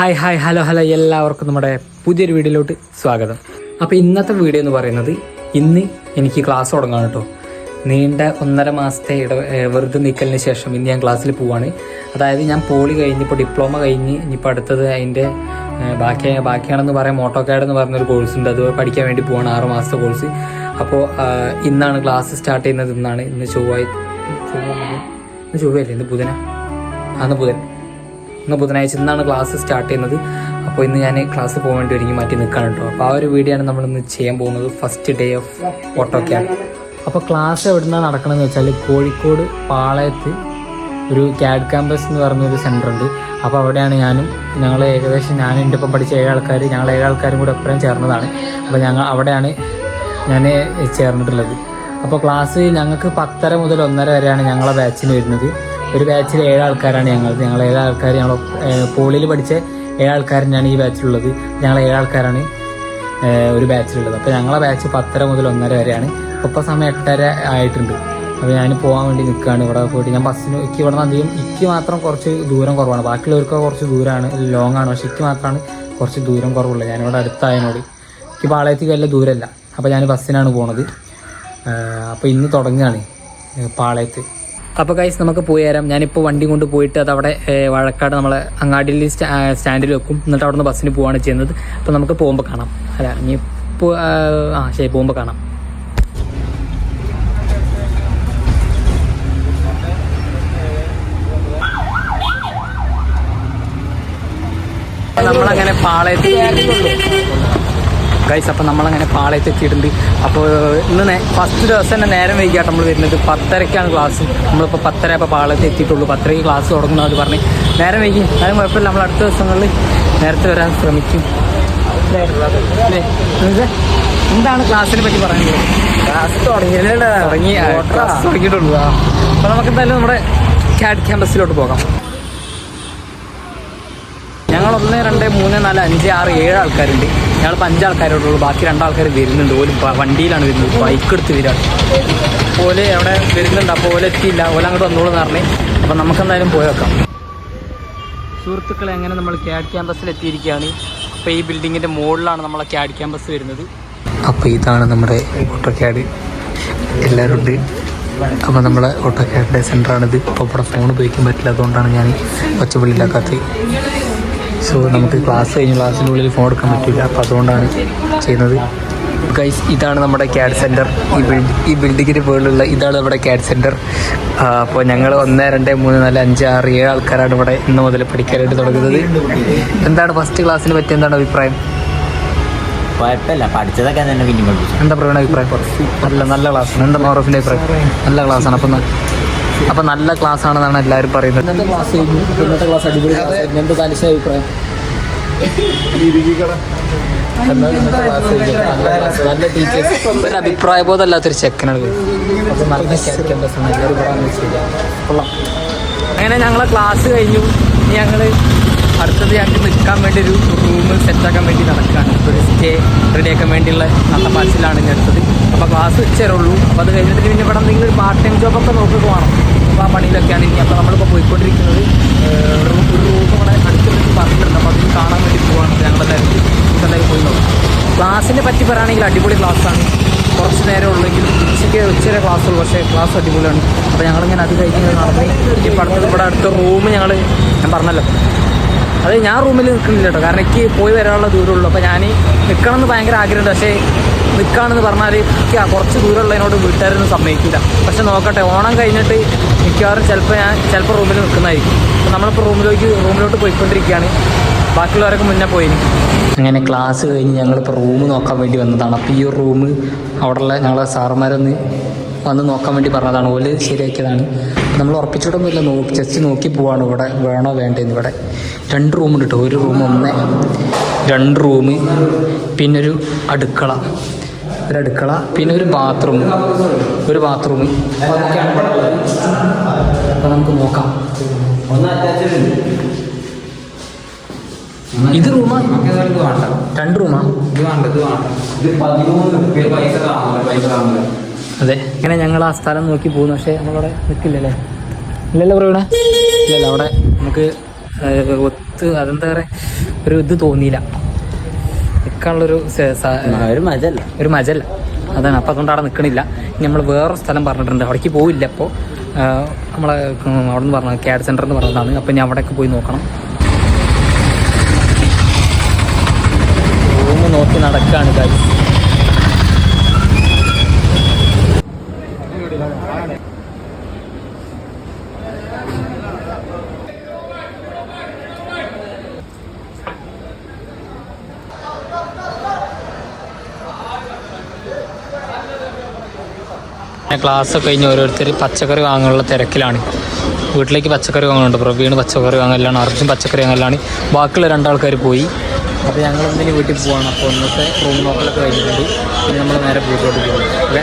Hi hi hello hello എല്ലാവർക്കും നമ്മുടെ പുതിയൊരു വീഡിയോയിലോട്ട് സ്വാഗതം. അപ്പോൾ ഇന്നത്തെ വീഡിയോ എന്ന് പറയുന്നത് ഇന്ന് എനിക്ക് ക്ലാസ് തുടങ്ങാം കേട്ടോ. നീണ്ട ഒന്നര മാസത്തെ ഇട വെറുതെ നിൽക്കലിന് ശേഷം ഇന്ന് ഞാൻ ക്ലാസ്സിൽ പോവാണ്. അതായത് ഞാൻ പോളി കഴിഞ്ഞ് ഇപ്പോൾ ഡിപ്ലോമ കഴിഞ്ഞ് ഇനിയിപ്പോൾ അടുത്തത് അതിന്റെ ബാക്കി ബാക്കിയാണെന്ന് പറയാം മോട്ടോക്കാഡ് എന്ന് പറഞ്ഞൊരു കോഴ്സ് ഉണ്ട്. അത് പഠിക്കാൻ വേണ്ടി പോവാണ് ആറ് മാസത്തെ കോഴ്സ് അപ്പോൾ ഇന്നാണ് ക്ലാസ് സ്റ്റാർട്ട് ചെയ്യുന്നത്. ഇന്നാണ് ഇന്ന് ചൊവ്വായി ചൊവ്വ ഇന്ന് ചൊവ്വയല്ലേ? ഇന്ന് ബുധന? അന്ന് ബുധൻ. ഇന്ന് ബുധനാഴ്ച ഇന്നാണ് ക്ലാസ് സ്റ്റാർട്ട് ചെയ്യുന്നത്. അപ്പോൾ ഇന്ന് ഞാൻ ക്ലാസ് പോകാൻ വേണ്ടി ഒരുങ്ങി മാറ്റി നിൽക്കാൻ കേട്ടോ. അപ്പോൾ ആ ഒരു വീഡിയോ ആണ് നമ്മളിന്ന് ചെയ്യാൻ പോകുന്നത്. First day of auto cab അപ്പോൾ ക്ലാസ് എവിടുന്നാണ് നടക്കണമെന്ന് വെച്ചാൽ കോഴിക്കോട് പാളയത്ത് ഒരു ക്യാഡ് ക്യാമ്പസ് എന്ന് പറഞ്ഞൊരു സെന്റർ ഉണ്ട് അപ്പോൾ അവിടെയാണ് ഞാനും ഞങ്ങൾ ഏകദേശം ഞാൻ എന്റെ ഒപ്പം പഠിച്ച ഏഴ് ആൾക്കാർ ഞങ്ങൾ ഏഴ് ആൾക്കാരും കൂടെ എപ്പോഴും ചേർന്നതാണ്. അപ്പോൾ ഞങ്ങൾ അവിടെയാണ് ഞാൻ ചേർന്നിട്ടുള്ളത്. അപ്പോൾ ക്ലാസ് ഞങ്ങൾക്ക് പത്തര മുതൽ ഒന്നര വരെയാണ് ഞങ്ങളെ ബാച്ചിന് വരുന്നത്. ഒരു ബാച്ചിൽ ഏഴാൾക്കാരാണ് ഞങ്ങൾ. ഞങ്ങൾ ഏഴ് ആൾക്കാർ ഞങ്ങൾ പോളിയിൽ പഠിച്ച ഏഴ് ആൾക്കാരനാണ് ഈ ബാച്ചിലുള്ളത് ഞങ്ങൾ ഏഴ് ആൾക്കാരാണ് ഏഹ് ഒരു ബാച്ചിലുള്ളത് അപ്പോൾ ഞങ്ങളെ ബാച്ച് പത്തര മുതൽ ഒന്നര വരെയാണ്. ഇപ്പോൾ സമയം എട്ടര ആയിട്ടുണ്ട്. അപ്പോൾ ഞാൻ പോകാൻ വേണ്ടി നിൽക്കുകയാണ് ഇവിടെ പോയിട്ട് ഞാൻ ബസ്സിന് എനിക്ക് ഇവിടെ നിന്ന് അധികം ഇക്ക് മാത്രം കുറച്ച് ദൂരം കുറവാണ്. ബാക്കിയുള്ളവർക്ക് കുറച്ച് ദൂരമാണ്. ലോങ് ആണ്. പക്ഷേ ഇക്ക് മാത്രമാണ് കുറച്ച് ദൂരം കുറവുള്ളത്. ഞാനിവിടെ അടുത്തായതിനോട് എനിക്ക് പാളയത്തേക്ക് വലിയ ദൂരമല്ല അപ്പോൾ ഞാൻ ബസ്സിനാണ് പോണത്. അപ്പോൾ ഇന്ന് തുടങ്ങുകയാണ് പാളയത്ത്. അപ്പോൾ കൈസ് നമുക്ക് പോയി തരാം ഞാനിപ്പോൾ വണ്ടി കൊണ്ട് പോയിട്ട് അത് അവിടെ വഴക്കാട് നമ്മളെ അങ്ങാടിയിൽ സ്റ്റാ- സ്റ്റാൻഡിൽ വെക്കും. എന്നിട്ട് അവിടെ നിന്ന് ബസ്സിന് പോവാണ് ചെയ്യുന്നത്. അപ്പോൾ നമുക്ക് പോകുമ്പോൾ കാണാം. അല്ല ഇനി ഇപ്പോൾ ആ ശരി പോകുമ്പോൾ കാണാം. നമ്മളങ്ങനെ പാളയത്ത് ഗൈസ് അപ്പോൾ നമ്മളങ്ങനെ പാളയത്ത് എത്തിയിട്ടുണ്ട് അപ്പോൾ ഇന്ന് ഫസ്റ്റ് ദിവസം തന്നെ നേരം വൈകിയാട്ട് നമ്മൾ വരുന്നത്. പത്തരയ്ക്കാണ് ക്ലാസ് നമ്മളിപ്പോൾ പത്തര ഇപ്പോൾ പാളയത്ത് എത്തിയിട്ടുള്ളൂ പത്തരയ്ക്ക് ക്ലാസ് തുടങ്ങുന്നു അത് പറഞ്ഞ്. നേരം വൈകി. അതിന് കുഴപ്പമില്ല. നമ്മൾ അടുത്ത ദിവസങ്ങളിൽ നേരത്തെ വരാൻ ശ്രമിക്കും? എന്താണ് ക്ലാസ്സിനെ പറ്റി പറയുന്നത് ക്ലാസ് തുടങ്ങിയല്ലേ തുടങ്ങി. ക്ലാസ് തുടങ്ങിയിട്ടുള്ളൂ. അപ്പോൾ നമുക്ക് എന്തായാലും നമ്മുടെ ക്യാഡ് ക്യാമ്പസിലോട്ട് പോകാം. ഞങ്ങൾ ഒന്ന് രണ്ട് മൂന്ന് നാല് അഞ്ച് ആറ് ഏഴ് ആൾക്കാരുണ്ട്. ഞങ്ങളിപ്പോൾ അഞ്ച് ആൾക്കാരോടുള്ളൂ. ബാക്കി രണ്ടാൾക്കാർ വരുന്നുണ്ട്. ഓൽ വണ്ടിയിലാണ് വരുന്നത്. ബൈക്ക് എടുത്ത് വരികയാണ് ഓൽ അവിടെ വരുന്നുണ്ട്. അപ്പോൾ ഓല എത്തിയില്ല. ഓല അങ്ങോട്ട് വന്നോളൂ എന്ന് പറഞ്ഞു. അപ്പോൾ നമുക്ക് എന്തായാലും പോയി വെക്കാം സുഹൃത്തുക്കളെ അങ്ങനെ നമ്മൾ ക്യാഡ് ക്യാമ്പസിൽ എത്തിയിരിക്കുകയാണ്. അപ്പോൾ ഈ ബിൽഡിങ്ങിന്റെ മുകളിലാണ് നമ്മളെ ക്യാഡ് ക്യാമ്പസ് വരുന്നത്. അപ്പോൾ ഇതാണ് നമ്മുടെ ഓട്ടോ ക്യാഡ്. എല്ലാവരും ഉണ്ട്. അപ്പോൾ നമ്മളെ ഓട്ടോ ക്യാഡിന്റെ സെന്ററാണിത് അപ്പോൾ ഇവിടെ ഫോൺ ഉപയോഗിക്കാൻ പറ്റില്ല. അതുകൊണ്ടാണ് ഞാൻ ഒച്ചവിളിയിലാക്കാത്തത് സോ നമുക്ക് ക്ലാസ് കഴിഞ്ഞ് ക്ലാസ്സിന്റെ ഉള്ളിൽ ഫോൺ എടുക്കാൻ പറ്റില്ല അപ്പോൾ അതുകൊണ്ടാണ് ചെയ്യുന്നത്. ഗൈസ് ഇതാണ് നമ്മുടെ ക്യാഡ് സെന്റർ ഈ ബിൽഡ് ഈ ബിൽഡിങ്ങിന് മുകളിലുള്ള ഇതാണ് നമ്മുടെ ക്യാഡ് സെന്റർ അപ്പോൾ ഞങ്ങൾ ഒന്ന് രണ്ട് മൂന്ന് നാല് അഞ്ച് ആറ് ഏഴ് ആൾക്കാരാണ് ഇവിടെ ഇന്ന് മുതൽ പഠിക്കാനായിട്ട് തുടങ്ങുന്നത്. എന്താണ് ഫസ്റ്റ് ക്ലാസ്സിനെ പറ്റി എന്താണ് അഭിപ്രായം? കുഴപ്പമില്ല. പഠിച്ചതൊക്കെ തന്നെ പിന്നെ എന്താ പറയുക അഭിപ്രായം? നല്ല നല്ല ക്ലാസ്സാണ് എന്താ മോറഫിന്റെ അഭിപ്രായം? നല്ല ക്ലാസ്സാണ് അപ്പം അപ്പം നല്ല ക്ലാസ് ആണെന്നാണ് എല്ലാവരും പറയുന്നത്. ഇന്നത്തെ ക്ലാസ് ഇന്നത്തെ ക്ലാസ് അടിപൊളി ക്ലാസ് എന്താ തനിച്ച അഭിപ്രായം? നല്ല ടീച്ചേഴ്സ് ഒരു അഭിപ്രായ ബോധമല്ലാത്തൊരു ചെക്കനാണ് അപ്പോൾ നല്ല ക്യാമ്പസാണ് എല്ലാവരും കൊള്ളാം. അങ്ങനെ ഞങ്ങളെ ക്ലാസ് കഴിഞ്ഞു. ഇനി ഞങ്ങൾ അടുത്തത് ഞങ്ങൾക്ക് നിൽക്കാൻ വേണ്ടി ഒരു റൂം സെറ്റാക്കാൻ വേണ്ടി നടക്കുകയാണ്. ഒരു സ്റ്റേ റെഡിയാക്കാൻ വേണ്ടിയുള്ള നല്ല നട്ടപ്പാച്ചിലാണ് ഞാൻ അടുത്തത്. അപ്പോൾ ക്ലാസ് വെച്ചേരുള്ളൂ അപ്പോൾ അത് കഴിഞ്ഞിട്ട് പിന്നെ ഇവിടെ എന്തെങ്കിലും ഒരു പാർട്ട് ടൈം ജോബൊക്കെ നോക്കി വേണം അപ്പോൾ ആ പണിയിലൊക്കെയാണ് ഇനി അപ്പോൾ നമ്മളിപ്പോൾ പോയിക്കൊണ്ടിരിക്കുന്നത്. ഒരു റൂം ഇവിടെ അടുത്തുള്ള പറഞ്ഞിട്ടുണ്ട്. അപ്പോൾ അതിന് കാണാൻ വേണ്ടി പോവാണ് ഞങ്ങളെല്ലാവരും. ഇതെല്ലാം പോയി നോക്കാം. ക്ലാസ്സിനെ പറ്റി പറയുകയാണെങ്കിൽ അടിപൊളി ക്ലാസ്സാണ്. കുറച്ച് നേരം ഉള്ളെങ്കിലും ഉച്ചയ്ക്ക് ഉച്ചവരെ ക്ലാസ് ഉള്ളൂ പക്ഷേ ക്ലാസ് അടിപൊളിയാണ്. അപ്പോൾ ഞങ്ങളിങ്ങനെ അത് കഴിഞ്ഞ് നടന്നു ഇപ്പോൾ അടുത്തത് ഇവിടെ അടുത്ത റൂം ഞങ്ങൾ ഞാൻ പറഞ്ഞല്ലോ. അത് ഞാൻ റൂമിൽ നിൽക്കുന്നില്ല കേട്ടോ. കാരണം എനിക്ക് പോയി വരാനുള്ള ദൂരമുള്ളൂ. അപ്പോൾ ഞാൻ നിൽക്കണമെന്ന് ഭയങ്കര ആഗ്രഹമുണ്ട്. പക്ഷേ നിൽക്കുകയാണെന്ന് പറഞ്ഞാൽ എനിക്ക് കുറച്ച് ദൂരമുള്ളതിനോട് വീട്ടുകാരൊന്നും സമ്മതിക്കില്ല. പക്ഷെ നോക്കട്ടെ ഓണം കഴിഞ്ഞിട്ട് മിക്കവാറും ചിലപ്പോൾ ഞാൻ ചിലപ്പോൾ റൂമിൽ നിൽക്കുന്നതായിരിക്കും. അപ്പോൾ നമ്മളിപ്പോൾ റൂമിലേക്ക് റൂമിലോട്ട് പോയിക്കൊണ്ടിരിക്കുകയാണ്. ബാക്കിയുള്ളവരൊക്കെ മുന്നേ പോയി അങ്ങനെ ക്ലാസ് കഴിഞ്ഞ് ഞങ്ങളിപ്പോൾ റൂം നോക്കാൻ വേണ്ടി വന്നതാണ്. അപ്പോൾ ഈ റൂം അവിടെയുള്ള ഞങ്ങളെ സാറുമാരൊന്ന് വന്ന് നോക്കാൻ വേണ്ടി പറഞ്ഞതാണ്. ഓൽ ശരിയാക്കിയതാണ്. നമ്മൾ ഉറപ്പിച്ചിട്ടൊന്നുമില്ല. നോക്കി ജസ്റ്റ് നോക്കി പോവാണ് ഇവിടെ. വേണോ വേണ്ടേന്ന് ഇവിടെ. രണ്ട് റൂമുണ്ട് കേട്ടോ ഒരു റൂം ഒന്ന് രണ്ട് റൂം പിന്നൊരു അടുക്കള. ഒരു അടുക്കള പിന്നെ ഒരു ബാത്റൂം ഒരു ബാത്റൂം അപ്പം നമുക്ക് നോക്കാം. ഇത് റൂമാ രണ്ട് റൂമാ അതെ. അങ്ങനെ ഞങ്ങൾ ആ സ്ഥലം നോക്കി പോകുന്നു. പക്ഷേ നമ്മളവിടെ നിൽക്കില്ലല്ലേ? ഇല്ലല്ലോ പറയണേ ഇല്ലല്ലോ അവിടെ നമുക്ക് ഒത്ത് അതെന്താ പറയുക ഒരു ഇത് തോന്നിയില്ല. നിൽക്കാനുള്ളൊരു ഒരു മജല്ല. ഒരു മജല്ല. അതാണ്. അപ്പം അതുകൊണ്ട് അവിടെ നിൽക്കണില്ല ഇനി നമ്മൾ വേറെ സ്ഥലം പറഞ്ഞിട്ടുണ്ട്. അവിടേക്ക് പോയില്ല അപ്പോൾ നമ്മളെ അവിടെ നിന്ന് പറഞ്ഞത് ക്യാഡ് സെന്റർ എന്ന് പറഞ്ഞതാണ്. അപ്പം ഞാൻ അവിടെയൊക്കെ പോയി നോക്കണം. റൂം നോക്കി നടക്കുകയാണ് കാര്യം ക്ലാസ് കഴിഞ്ഞ് ഓരോരുത്തർ പച്ചക്കറി വാങ്ങാനുള്ള തിരക്കിലാണ്. വീട്ടിലേക്ക് പച്ചക്കറി വാങ്ങാനുണ്ട് പ്രവീണ് പച്ചക്കറി വാങ്ങലാണ് അർജുൻ പച്ചക്കറി വാങ്ങലാണ് ബാക്കിയുള്ള രണ്ടാൾക്കാർ പോയി. അപ്പോൾ ഞങ്ങൾ എന്തെങ്കിലും വീട്ടിൽ പോവാണ്. അപ്പോൾ ഇന്നത്തെ റൂം നോക്കലൊക്കെ കഴിഞ്ഞിട്ടുണ്ട്. പിന്നെ നമ്മൾ നേരെ വീട്ടിലോട്ട് പോകും. ഓക്കെ?